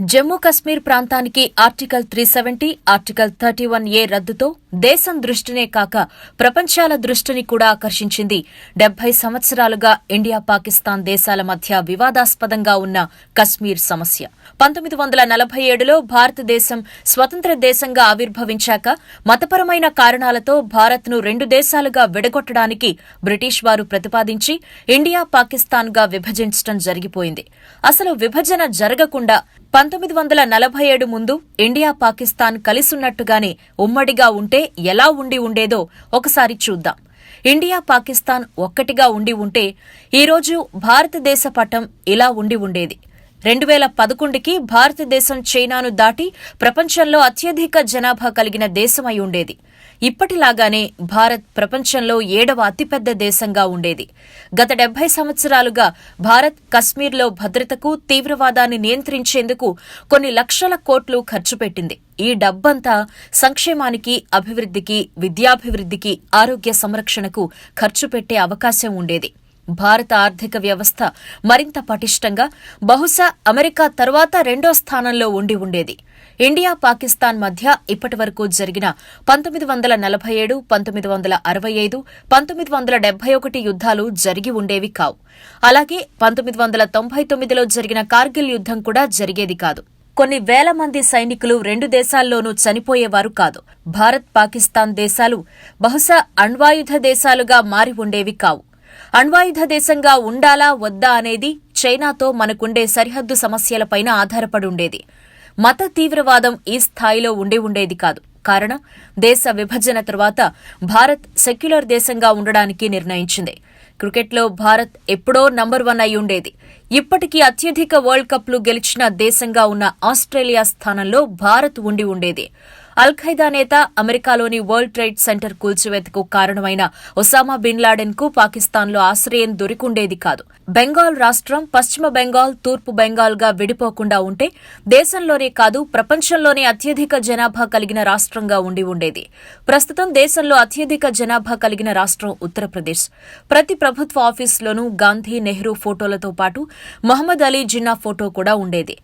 జమ్మూ కశ్మీర్ ప్రాంతానికి article three seventy article thirty one A రద్దుతో దేశం దృష్టినే కాక ప్రపంచాల దృష్టిని కూడా ఆకర్షించింది. డెబ్బై సంవత్సరాలుగా ఇండియా పాకిస్తాన్ దేశాల మధ్య వివాదాస్పదంగా ఉన్న కశ్మీర్ సమస్య. పంతొమ్మిది వందల నలభై ఏడులో భారతదేశం స్వతంత్ర దేశంగా ఆవిర్భవించాక మతపరమైన కారణాలతో భారత్ను రెండు దేశాలుగా విడగొట్టడానికి బ్రిటిష్ వారు ప్రతిపాదించి ఇండియా పాకిస్తాన్గా విభజించడం జరిగిపోయింది. అసలు విభజన జరగకుండా పంతొమ్మిది వందల నలభై ఏడు ముందు ఇండియా పాకిస్తాన్ కలిసున్నట్టుగానే ఉమ్మడిగా ఉంటే ఎలా ఉండి ఉండేదో ఒకసారి చూద్దాం. ఇండియా పాకిస్తాన్ ఒక్కటిగా ఉండి ఉంటే ఈరోజు భారతదేశ పటం ఇలా ఉండి ఉండేది. రెండు వేల పదకొండుకి భారతదేశం చైనాను దాటి ప్రపంచంలో అత్యధిక జనాభా కలిగిన దేశమై ఉండేది. ఇప్పటిలాగానే భారత్ ప్రపంచంలో ఏడవ అతిపెద్ద దేశంగా ఉండేది. గత డెబ్బై సంవత్సరాలుగా భారత్ కశ్మీర్లో భద్రతకు తీవ్రవాదాన్ని నియంత్రించేందుకు కొన్ని లక్షల కోట్లు ఖర్చు పెట్టింది. ఈ డబ్బంతా సంక్షేమానికి అభివృద్ధికి విద్యాభివృద్ధికి ఆరోగ్య సంరక్షణకు ఖర్చు పెట్టే అవకాశం ఉండేది. భారత ఆర్థిక వ్యవస్థ మరింత పటిష్టంగా బహుశా అమెరికా తర్వాత రెండో స్థానంలో ఉండి ఉండేది. ఇండియా పాకిస్తాన్ మధ్య ఇప్పటి వరకు జరిగిన పంతొమ్మిది వందల నలభై ఏడు పంతొమ్మిది వందల అరవై ఐదు పంతొమ్మిది వందల డెబ్బై ఒకటి యుద్ధాలు జరిగి ఉండేవి కావు. అలాగే పంతొమ్మిది వందల తొంభై తొమ్మిదిలో జరిగిన కార్గిల్ యుద్ధం కూడా జరిగేది కాదు. కొన్ని వేల మంది సైనికులు రెండు దేశాల్లోనూ చనిపోయేవారు కాదు. భారత్ పాకిస్తాన్ దేశాలు బహుశా అణ్వాయుధ దేశాలుగా మారి ఉండేవి కావు. అణ్వాయుధ దేశంగా ఉండాలా వద్దా అనేది చైనాతో మనకుండే సరిహద్దు సమస్యలపైన ఆధారపడి ఉండేది. మత తీవ్రవాదం ఈ స్థాయిలో ఉండి ఉండేది కాదు. కారణం దేశ విభజన తర్వాత భారత్ సెక్యులర్ దేశంగా ఉండడానికి నిర్ణయించింది. క్రికెట్లో భారత్ ఎప్పుడో నంబర్ వన్ అయి ఉండేది. ఇప్పటికీ అత్యధిక వరల్డ్ కప్లు గెలిచిన దేశంగా ఉన్న ఆస్ట్రేలియా స్థానంలో భారత్ ఉండి ఉండేది. అల్ ఖైదా నేత అమెరికాలోని వరల్డ్ ట్రేడ్ సెంటర్ కూల్చివేతకు కారణమైన ఒసామా బిన్ లాడెన్కు పాకిస్తాన్లో ఆశ్రయం దొరికుండేది కాదు. బెంగాల్ రాష్ట్రం పశ్చిమ బెంగాల్ తూర్పు బెంగాల్గా విడిపోకుండా ఉంటే దేశంలోనే కాదు ప్రపంచంలోనే అత్యధిక జనాభా కలిగిన రాష్ట్రంగా ఉండి ఉండేది. ప్రస్తుతం దేశంలో అత్యధిక జనాభా కలిగిన రాష్ట్రం ఉత్తరప్రదేశ్. ప్రతి ప్రభుత్వ ఆఫీసులోనూ గాంధీ నెహ్రూ ఫోటోలతో పాటు మహమ్మద్ అలీ జిన్నా ఫోటో కూడా ఉండేది.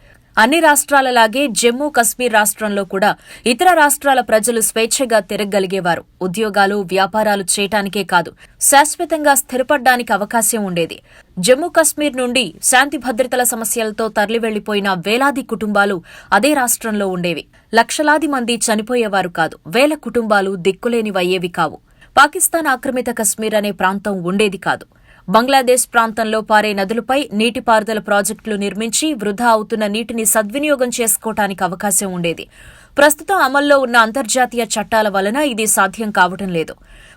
అన్ని రాష్ట్రాలలాగే జమ్మూ కశ్మీర్ రాష్ట్రంలో కూడా ఇతర రాష్ట్రాల ప్రజలు స్వేచ్ఛగా తిరగలిగేవారు. ఉద్యోగాలు వ్యాపారాలు చేయటానికే కాదు శాశ్వతంగా స్థిరపడ్డానికి అవకాశం ఉండేది. జమ్మూ కశ్మీర్ నుండి శాంతి భద్రతల సమస్యలతో తరలివెళ్ళిపోయిన వేలాది కుటుంబాలు అదే రాష్ట్రంలో ఉండేవి. లక్షలాది మంది చనిపోయేవారు కాదు వేల కుటుంబాలు దిక్కులేనివయ్యేవి కావు. పాకిస్తాన్ ఆక్రమిత కశ్మీర్ అనే ప్రాంతం ఉండేది కాదు. బంగ్లాదేశ్ ప్రాంతంలో పారే నదులపై నీటిపారుదల ప్రాజెక్టులు నిర్మించి వృధా అవుతున్న నీటిని సద్వినియోగం చేసుకోవటానికి అవకాశం ఉండేది. ప్రస్తుతం అమల్లో ఉన్న అంతర్జాతీయ చట్టాల వలన ఇది సాధ్యం కావటం లేదు.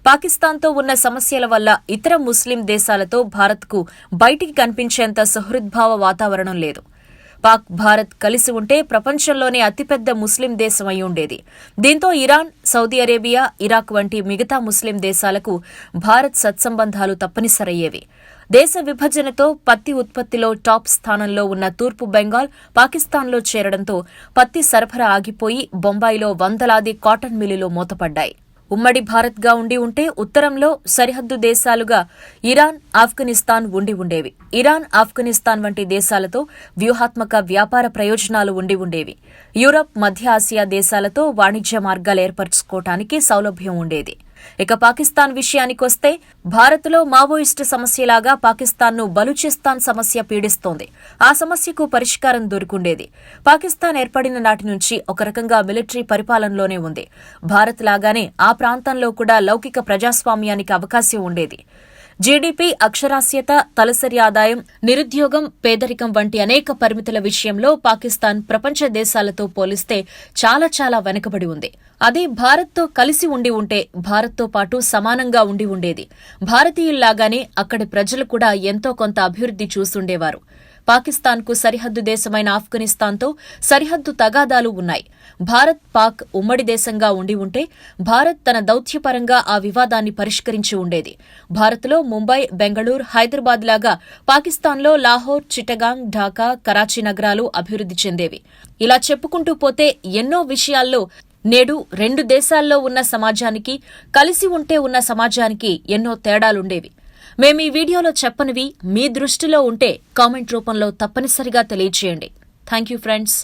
పాకిస్తాన్తో ఉన్న సమస్యల వల్ల ఇతర ముస్లిం దేశాలతో భారత్కు బయటికి కనిపించేంత సుహృద్భావ వాతావరణం లేదు. పాక్ భారత్ కలిసి ఉంటే ప్రపంచంలోనే అతిపెద్ద ముస్లిం దేశమై ఉండేది. దీంతో ఇరాన్ సౌదీ అరేబియా ఇరాక్ వంటి మిగతా ముస్లిం దేశాలకు భారత్ సత్సంబంధాలు తప్పనిసరయ్యేవి. దేశ విభజనతో పత్తి ఉత్పత్తిలో టాప్ స్థానంలో ఉన్న తూర్పు బెంగాల్ పాకిస్తాన్లో చేరడంతో పత్తి సరఫరా ఆగిపోయి బొంబాయిలో వందలాది కాటన్ మిల్లులు మూతపడ్డాయి. ఉమ్మడి భారత్గా ఉండి ఉంటే ఉత్తరంలో సరిహద్దు దేశాలుగా ఇరాన్ ఆఫ్ఘనిస్తాన్ ఉండి ఉండేవి. ఇరాన్ ఆఫ్ఘనిస్తాన్ వంటి దేశాలతో వ్యూహాత్మక వ్యాపార ప్రయోజనాలు ఉండి ఉండేవి. యూరప్ మధ్య ఆసియా దేశాలతో వాణిజ్య మార్గాలు ఏర్పరచుకోవటానికి సౌలభ్యం ఉండేది. ఇక పాకిస్తాన్ విషయానికొస్తే భారత్లో మావోయిస్టు సమస్యలాగా పాకిస్తాన్ను బలూచిస్తాన్ సమస్య పీడిస్తోంది. ఆ సమస్యకు పరిష్కారం దొరుకుండేది. పాకిస్తాన్ ఏర్పడిన నాటి నుంచి ఒక రకంగా మిలిటరీ పరిపాలనలోనే ఉంది. భారత్ లాగానే ఆ ప్రాంతంలో కూడా లౌకిక ప్రజాస్వామ్యానికి అవకాశం ఉండేది. జీడీపీ అక్షరాస్యత తలసరి ఆదాయం నిరుద్యోగం పేదరికం వంటి అనేక పరిమితుల విషయంలో పాకిస్తాన్ ప్రపంచ దేశాలతో పోలిస్తే చాలా చాలా వెనుకబడి ఉంది. అదే భారత్తో కలిసి ఉండి ఉంటే భారత్తో పాటు సమానంగా ఉండి ఉండేది. భారతీయుల్లాగానే అక్కడి ప్రజలు కూడా ఎంతో కొంత అభివృద్ధి చూస్తుండేవారు. పాకిస్తాన్కు సరిహద్దు దేశమైన ఆఫ్ఘనిస్తాన్తో సరిహద్దు తగాదాలు ఉన్నాయి. భారత్ పాక్ ఉమ్మడి దేశంగా ఉండి ఉంటే భారత్ తన దౌత్యపరంగా ఆ వివాదాన్ని పరిష్కరించి ఉండేది. భారత్లో ముంబై బెంగళూరు హైదరాబాద్ లాగా పాకిస్తాన్లో లాహోర్ చిట్టగాంగ్ ఢాకా కరాచీ నగరాలు అభివృద్ధి చెందేవి. ఇలా చెప్పుకుంటూ పోతే ఎన్నో విషయాల్లో నేడు రెండు దేశాల్లో ఉన్న సమాజానికి కలిసి ఉంటే ఉన్న సమాజానికి ఎన్నో తేడాలుండేవి. మేము ఈ వీడియోలో చెప్పనివి మీ దృష్టిలో ఉంటే కామెంట్ రూపంలో తప్పనిసరిగా తెలియజేయండి. Thank you friends.